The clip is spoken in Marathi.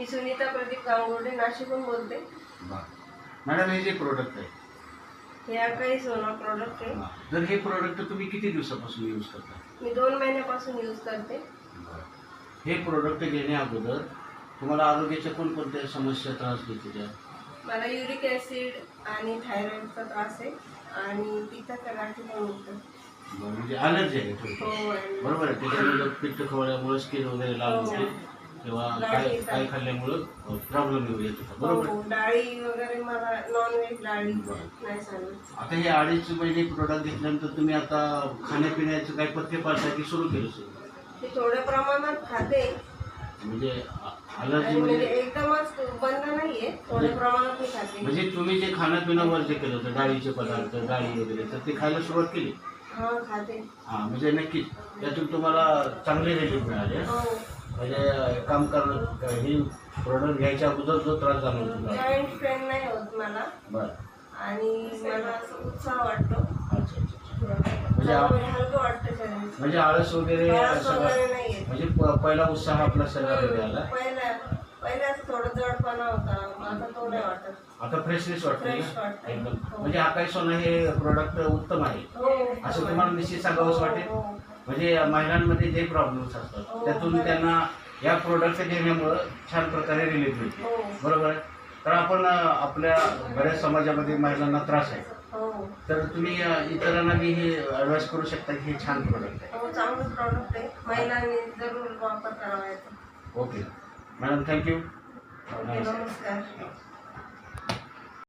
मी सुनीता प्रदीप गांगुर्डे नाशिकहून बोलते. बरं मॅडम हे जे प्रोडक्ट आहे. हे काही सोना प्रॉडक्ट आहे. तर हे प्रोडक्ट तुम्ही किती दिवसापासून यूज करता? मी दोन महिन्यापासून यूज करते. हे प्रोडक्ट घेण्या अगोदर तुम्हाला आरोग्याच्या कोणकोणत्या समस्या त्रास होत्या मला युरिक ॲसिड आणि थायरॉइडचा त्रास आहे आणि पित्ताचा गाठी पण होतं. बरं, म्हणजे अलर्जी आहे हो बरोबर आहे. त्याच्यामुळे पित्त खवळल्यामुळे स्किन वगैरे लाल हो. होते. किंवा काय खाल्ल्यामुळं प्रॉब्लेम येऊ येत होता. हो, बरोबर? हो. डाळी वगैरे मला नॉनव्हेज डाळी बरं. नाही चालत. आता हे अडीच महिने प्रोडक्ट घेतल्यानंतर तुम्ही आता खाण्यापिण्याचं काही पथ्य पाळसाठी सुरू केलं ते थोड्या प्रमाणात खाते. म्हणजे आणि अलर्जी म्हणजे म्हणजे एकदमच बंद नाहीये थोड्या प्रमाणात मी खाते. म्हणजे तुम्ही जे खाणं पिणं वर्ज केलं होतं डाळीचे पदार्थ डाळी वगैरे तर ते खायला सुरुवात केली? हा खाते. हा म्हणजे नक्कीच. त्यातून तुम्हाला चांगले रिलीफ मिळाले हो. म्हणजे काम करणं ही प्रोडक्ट घ्यायच्या अगोदर जो त्रास जाणवत होता जॉईंट पेन नाही होत मला. बरं. आणि मला असं उत्साह वाटतो. अच्छा अच्छा अच्छा. म्हणजे आ- म्हणजे हलकं वाटतं शरीर म्हणजे आळस वगैरे सगळं नाहीये. म्हणजे प- पहिला उत्साह आपला शरीरामध्ये आला पहिल्या पहिल्या असं थोडं जडपणा होता. आता तो नाही वाटत. आता फ्रेशनेस वाटते Fresh ना वाटतंय. एकदम. हो. म्हणजे आकाश सोना हे प्रोडक्ट उत्तम आहे. हो. असं तुम्हाला निश्चित वाटेल? हो, म्हणजे महिलांमध्ये जे प्रॉब्लेम्स असतात हो, त्यातून. त्यांना या प्रोडक्ट घेण्यामुळं छान प्रकारे रिलीफ मिळते. हो. बरोबर? आहे तर आपण आपल्या बऱ्याच समाजामध्ये महिलांना त्रास आहे. हो. तर तुम्ही इतरांना बी हे ॲडवाईस करू शकता की हे छान प्रोडक्ट आहे. चांगलं प्रॉडक्ट आहे. महिलांनी जरूर वापर करावा ओके. मॅडम थँक्यू नमस्कार.